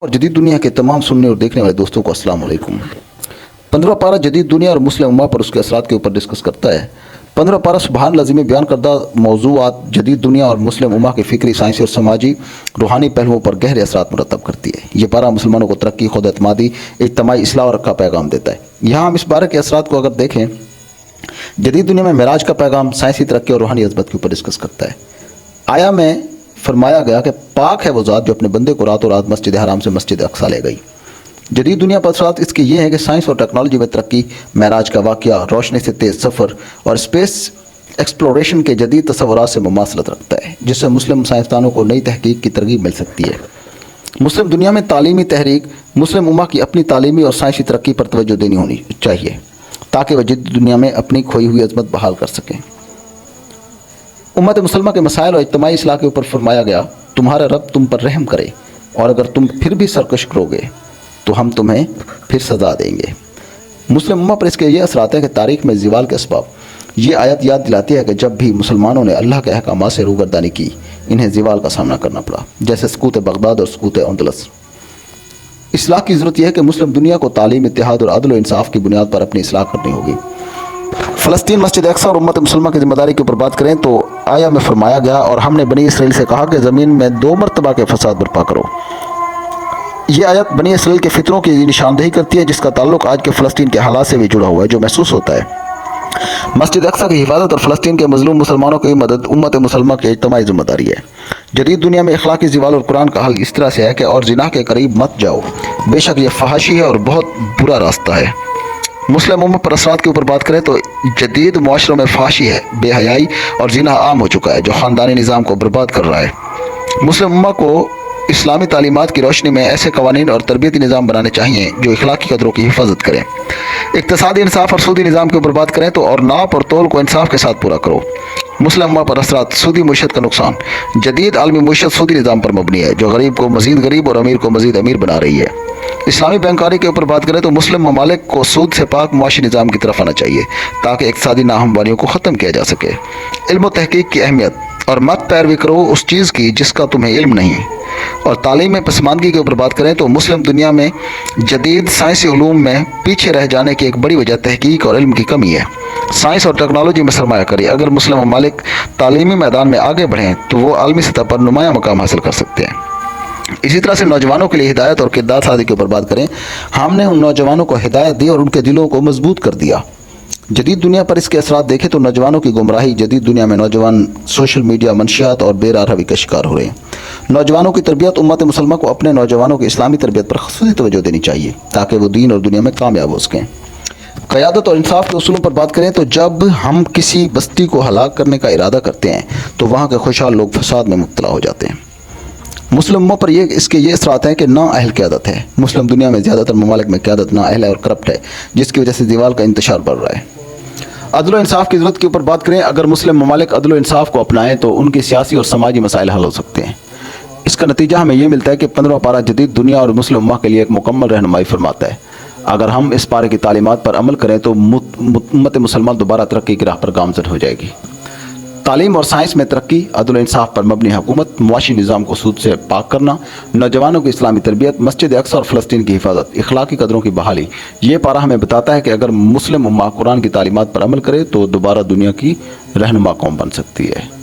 اور جدید دنیا کے تمام سننے اور دیکھنے والے دوستوں کو السلام علیکم۔ پندرہ پارہ جدید دنیا اور مسلم امہ پر اس کے اثرات کے اوپر ڈسکس کرتا ہے۔ پندرہ پارہ سبحان لازم میں بیان کردہ موضوعات جدید دنیا اور مسلم امہ کے فکری، سائنسی اور سماجی روحانی پہلوؤں پر گہرے اثرات مرتب کرتی ہے۔ یہ پارہ مسلمانوں کو ترقی، خود اعتمادی، اجتماعی اصلاح اور کا پیغام دیتا ہے۔ یہاں ہم اس بارے کے اثرات کو اگر دیکھیں، جدید دنیا میں معراج کا پیغام سائنسی ترقی اور روحانی عظمت کے اوپر ڈسکس کرتا ہے۔ آیا میں فرمایا گیا کہ پاک ہے وہ ذات جو اپنے بندے کو راتوں رات مسجد حرام سے مسجد اقصا لے گئی۔ جدید دنیا پر اثرات اس کے یہ ہے کہ سائنس اور ٹیکنالوجی میں ترقی، معراج کا واقعہ، روشنی سے تیز سفر اور اسپیس ایکسپلوریشن کے جدید تصورات سے مماثلت رکھتا ہے، جس سے مسلم سائنسدانوں کو نئی تحقیق کی ترغیب مل سکتی ہے۔ مسلم دنیا میں تعلیمی تحریک، مسلم امہ کی اپنی تعلیمی اور سائنسی ترقی پر توجہ دینی ہونی چاہیے تاکہ وہ جدید دنیا میں اپنی کھوئی ہوئی عظمت بحال کر سکیں۔ امت مسلمہ کے مسائل اور اجتماعی اصلاح کے اوپر فرمایا گیا، تمہارا رب تم پر رحم کرے، اور اگر تم پھر بھی سرکش کرو گے، تو ہم تمہیں پھر سزا دیں گے۔ مسلم امہ پر اس کے یہ اثرات ہیں کہ تاریخ میں زوال کے اسباب، یہ آیت یاد دلاتی ہے کہ جب بھی مسلمانوں نے اللہ کے احکامات سے روگردانی کی، انہیں زوال کا سامنا کرنا پڑا، جیسے سکوت بغداد اور سکوت اندلس۔ اصلاح کی ضرورت یہ ہے کہ مسلم دنیا کو تعلیم، اتحاد اور عدل و انصاف کی بنیاد پر اپنی اصلاح کرنی ہوگی۔ فلسطین مسجد اقسا اور امت مسلمہ کی ذمہ داری کے اوپر بات کریں تو آیا میں فرمایا گیا اور ہم نے بنی اسرائیل سے کہا کہ زمین میں دو مرتبہ کے فساد برپا کرو۔ یہ آیت بنی اسرائیل کے فطروں کی نشاندہی کرتی ہے، جس کا تعلق آج کے فلسطین کے حالات سے بھی جڑا ہوا ہے، جو محسوس ہوتا ہے۔ مسجد اقسا کی حفاظت اور فلسطین کے مظلوم مسلمانوں کی مدد امت مسلمہ کی اجتماعی ذمہ داری ہے۔ جدید دنیا میں اخلاقی زوال اور قرآن کا حل اس طرح سے ہے کہ اور زنا کے قریب مت جاؤ۔ بے شک یہ فحاشی ہے اور بہت برا راستہ ہے۔ مسلم امت پر اثرات کے اوپر بات کریں تو جدید معاشروں میں فحاشی ہے، بے حیائی اور زنا عام ہو چکا ہے جو خاندانی نظام کو برباد کر رہا ہے۔ مسلم امہ کو اسلامی تعلیمات کی روشنی میں ایسے قوانین اور تربیتی نظام بنانے چاہیے جو اخلاقی قدروں کی حفاظت کریں۔ اقتصادی انصاف اور سودی نظام کے اوپر بات کریں تو اور ناپ اور تول کو انصاف کے ساتھ پورا کرو۔ مسلم امہ پر اثرات سودی معیشت کا نقصان۔ جدید عالمی معیشت سودی نظام پر مبنی ہے جو غریب کو مزید غریب اور امیر کو مزید امیر بنا رہی ہے۔ اسلامی بینکاری کے اوپر بات کریں تو مسلم ممالک کو سود سے پاک معاشی نظام کی طرف آنا چاہیے تاکہ اقتصادی ناہمواریوں کو ختم کیا جا سکے۔ علم و تحقیق کی اہمیت اور مت پیروی کرو اس چیز کی جس کا تمہیں علم نہیں۔ اور تعلیم میں پسماندگی کے اوپر بات کریں تو مسلم دنیا میں جدید سائنسی علوم میں پیچھے رہ جانے کی ایک بڑی وجہ تحقیق اور علم کی کمی ہے۔ سائنس اور ٹیکنالوجی میں سرمایہ کری اگر مسلم ممالک تعلیمی میدان میں آگے بڑھیں تو وہ عالمی سطح پر نمایاں مقام حاصل کر سکتے ہیں۔ اسی طرح سے نوجوانوں کے لیے ہدایت اور کردار سازی کے اوپر بات کریں، ہم نے ان نوجوانوں کو ہدایت دی اور ان کے دلوں کو مضبوط کر دیا۔ جدید دنیا پر اس کے اثرات دیکھیں تو نوجوانوں کی گمراہی جدید دنیا میں نوجوان سوشل میڈیا منشیات اور بے روی کا شکار ہو رہے ہیں۔ نوجوانوں کی تربیت امت مسلمہ کو اپنے نوجوانوں کی اسلامی تربیت پر خصوصی توجہ دینی چاہیے تاکہ وہ دین اور دنیا میں کامیاب ہو سکیں۔ قیادت اور انصاف کے اصولوں پر بات کریں تو جب ہم کسی بستی کو ہلاک کرنے کا ارادہ کرتے ہیں تو وہاں کے خوشحال لوگ فساد میں مبتلا ہو جاتے ہیں۔ مسلموں پر یہ اس کے یہ اثرات ہیں کہ نا اہل قیادت ہے۔ مسلم دنیا میں زیادہ تر ممالک میں قیادت نا اہل ہے اور کرپٹ ہے، جس کی وجہ سے دیوال کا انتشار بڑھ رہا ہے۔ عدل و انصاف کی ضرورت کے اوپر بات کریں، اگر مسلم ممالک عدل و انصاف کو اپنائیں تو ان کی سیاسی اور سماجی مسائل حل ہو سکتے ہیں۔ اس کا نتیجہ ہمیں یہ ملتا ہے کہ پندرہ پارہ جدید دنیا اور مسلم امہ کے لیے ایک مکمل رہنمائی فرماتا ہے۔ اگر ہم اس پارے کی تعلیمات پر عمل کریں تو امت مسلمان دوبارہ ترقی کی راہ پر گامزن ہو جائے گی۔ تعلیم اور سائنس میں ترقی، عدل و انصاف پر مبنی حکومت، معاشی نظام کو سود سے پاک کرنا، نوجوانوں کی اسلامی تربیت، مسجد اکثر اور فلسطین کی حفاظت، اخلاقی قدروں کی بحالی۔ یہ پارہ ہمیں بتاتا ہے کہ اگر مسلم قرآن کی تعلیمات پر عمل کرے تو دوبارہ دنیا کی رہنما قوم بن سکتی ہے۔